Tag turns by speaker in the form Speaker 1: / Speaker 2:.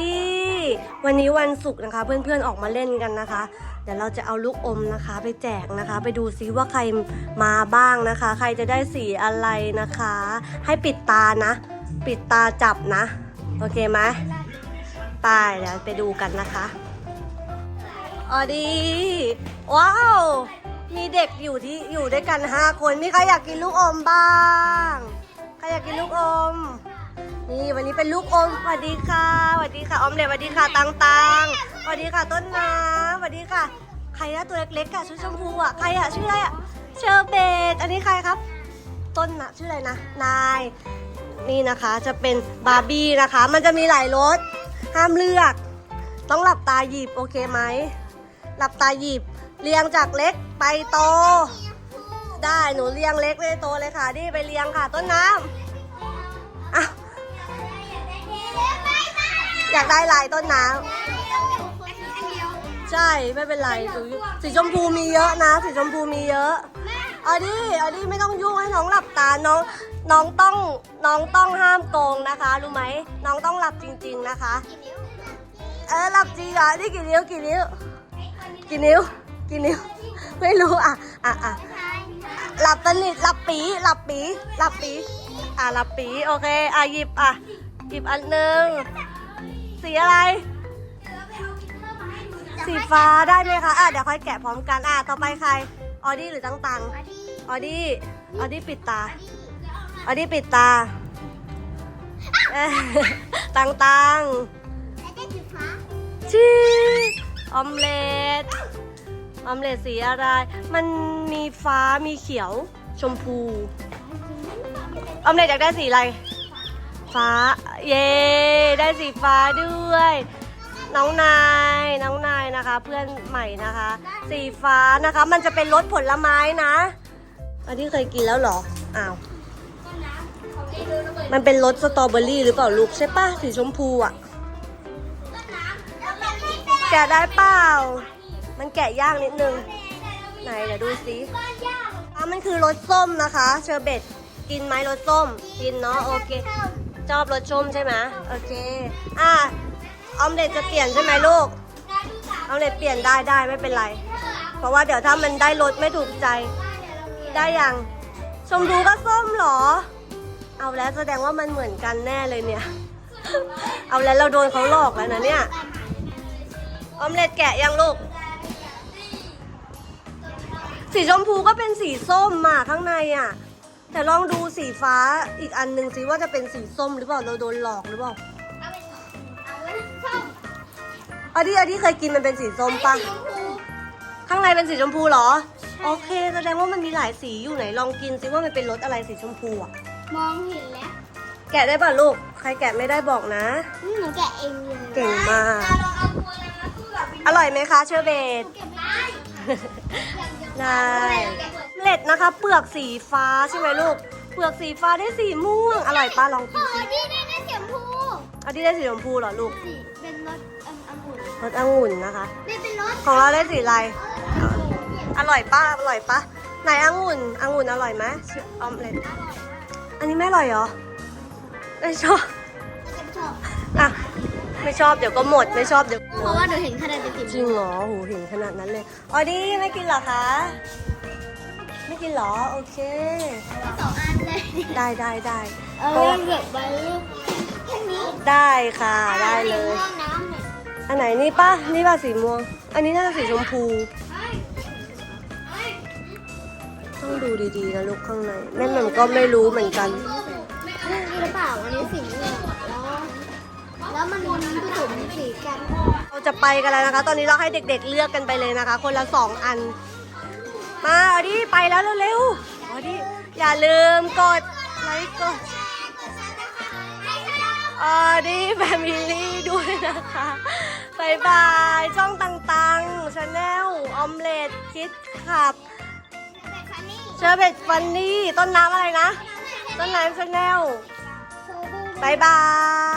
Speaker 1: ดีวันนี้วันศุกร์นะคะเพื่อนๆออกมาเล่นกันนะคะ เดี๋ยวเราจะเอาลูกอมนะคะ ไปแจกนะคะ ไปดูซิว่าใครมาบ้างนะคะ ใครจะได้สีอะไรนะคะ ให้ปิดตานะ ปิดตาจับนะ โอเคไหมไปเดี๋ยวไปดูกันนะคะออดีว้าว มีเด็กอยู่ที่อยู่ด้วยกันห้าคนมีใครอยากกินลูกอมบ้าง ใครอยากกินลูกอม นี่วันนี้เป็นลูกอมสวัสดีค่ะสวัสดีค่ะออมเล็ตสวัสดีค่ะตังตังสวัสดีค่ะต้นน้ำสวัสดีค่ะ ใครอะตัวเล็กๆอะชุดชมพูอะใครอะชื่ออะไรอะเชอร์เบตอันนี้ใครครับ ต้นนะชื่ออะไรนะนายนี่นะคะจะเป็นบาร์บี้นะคะ มันจะมีหลายรสห้ามเลือก ต้องหลับตาหยิบโอเคไหมหลับตาหยิบเรียงจากเล็กไปโต ได้หนูเรียงเล็กไปโตเลยค่ะนี่ไปเรียงค่ะ ต้นน้ำอ้าว อยากได้ลายต้นน้ำใช่ไม่เป็นไรสีสีชมพูมีเยอะนะ สีชมพูมีเยอะเอดิเอาดิไม่ต้องยุ่งให้น้องหลับตาน้องน้องต้องน้องต้องห้ามโกงนะคะรู้ไหมน้องต้องหลับจริง ๆนะคะ เออหลับจริงเหรอนี่กี่นิ้วกี่นิ้วกี่นิ้วกี่นิ้ว ไม่รู้อะอะอะหลับสนิทหลับปีหลับปีหลับปีอะหลับปีโอเคอะหยิบอะหยิบอันหนึ่ง สีอะไร สีฟ้าได้ไหมคะ อะเดี๋ยวค่อยแกะพร้อมกันอะต่อไปใคร ออดี้หรือตังตังออดี้ ออดี้ปิดตา ออดี้ปิดตาเอ้ยตังตังชีออมเล็ตออมเล็ตสีอะไร มันมีฟ้ามีเขียว ชมพู ออมเล็ตอยากได้สีอะไร ฟ้า เย้ได้สีฟ้าด้วย น้องนายน้องนายนะคะ เพื่อนใหม่นะคะ สีฟ้านะคะ มันจะเป็นรสผลไม้นะ อันที่เคยกินแล้วเหรออ้าวมันเป็นรสสตรอเบอรี่หรือเปล่าลูกใช่ปะสีชมพูอะ แกะได้เปล่า มันแกะยากนิดนึง ไหนเดี๋ยวดูสิอะมันคือรสส้มนะคะ เชอร์เบตกินไหมรสส้ม กินเนาะโอเค ชอบรสส้มใช่ไหมโอเค อะออมเล็ตจะเปลี่ยนใช่ไหมลูกออมเล็ตเปลี่ยนได้ได้ไม่เป็นไร เพราะว่าเดี๋ยวถ้ามันได้รสไม่ถูกใจ ได้ยังชมพูก็ส้มหรอ เอาแล้วแสดงว่ามันเหมือนกันแน่เลยเนี่ย เอาแล้วเราโดนเขาหลอกแล้วนะเนี่ย ออมเล็ตแกะยังลูก สีชมพูก็เป็นสีส้มมาข้างในอะ แต่ลองดูสีฟ้าอีกอันหนึ่งสิว่าจะเป็นสีส้มหรือเปล่าเราโดนหลอกหรือเปล่าอันที่อันที่เคยกินมันเป็นสีส้มปะข้างในเป็นสีชมพูเหรอ โอเคแสดงว่ามันมีหลายสีอยู่ไหนลองกินสิว่ามันเป็นรสอะไรสีชมพูอะ
Speaker 2: มองเห็นแล้ว
Speaker 1: แกะได้ป่ะลูกใครแกะไม่ได้บอกนะ
Speaker 2: นี่หนูแกะเองเลย
Speaker 1: เก่งมาก
Speaker 2: ลองเอาตัวนั้นมาสู้กับ
Speaker 1: อร่อยไหมคะเชอร์เบต
Speaker 2: เก็บได้
Speaker 1: ได้เม ล็ดนะคะ เปลือกสีฟ้าใช่ไหมลูก เปลือกสีฟ้าได้สีม่วง อร่อยป้าลองกิน
Speaker 2: โอ้
Speaker 1: สิ
Speaker 2: นี่ได้ได้เสียงพู
Speaker 1: อันที่ได้สีชมพูเหรอลูก
Speaker 2: สีเป็นรสอังองุ่น
Speaker 1: รสองุ่นนะคะ
Speaker 2: ไม่เป็นรส
Speaker 1: ของเราได้สีอะไร อร่อยป้าอร่อยป้าไหนองุ่นองุ่นอร่อยไหมชื่อออมเล็ตอันนี้ไม่อร่อยเหรอ ไม่ชอบ
Speaker 2: จะชอบ
Speaker 1: อะไม่ชอบเดี๋ยวก็หมดไม่ชอบเดี๋ยว
Speaker 2: เพราะว่าหนูเห็นคะแนนเป็นสี
Speaker 1: จริงเหรอโหเห็นขนาดนั้นเลยออดี้ไม่กินเหรอคะไม่ กินเหรอ โอเค
Speaker 2: สองอันเลย
Speaker 1: ได้ได้ได้
Speaker 2: เออเก็บไว้แค่นี้
Speaker 1: ได้ค่ะ ได้เลย
Speaker 2: ม่วงน้ำเนี่ย
Speaker 1: อันไหนนี่ป้านี่ป่ะสีม่วง อันนี้น่าจะสีชมพู ต้องดูดีๆนะลูกข้างในแม่แหม่มก็ไม่รู้เหมือนกัน
Speaker 2: นี่หรือเปล่าอันนี้สีเหลืองแล้วแล้วมันผสมสีกัน
Speaker 1: เราจะไปกันแล้วนะคะ ตอนนี้เราให้เด็กๆเลือกกันไปเลยนะคะ คนละสองอัน มาออดี้ไปแล้วเร็วๆออดี้อย่าลืมกดไลค์กดออดี้แฟมิลี่ด้วยนะคะบายบายช่องต่างๆชาแนลออมเล็ตคิดขับเชอร์เบตฟันนี่ต้นน้ำอะไรนะ ต้นน้ำชาแนลบายบาย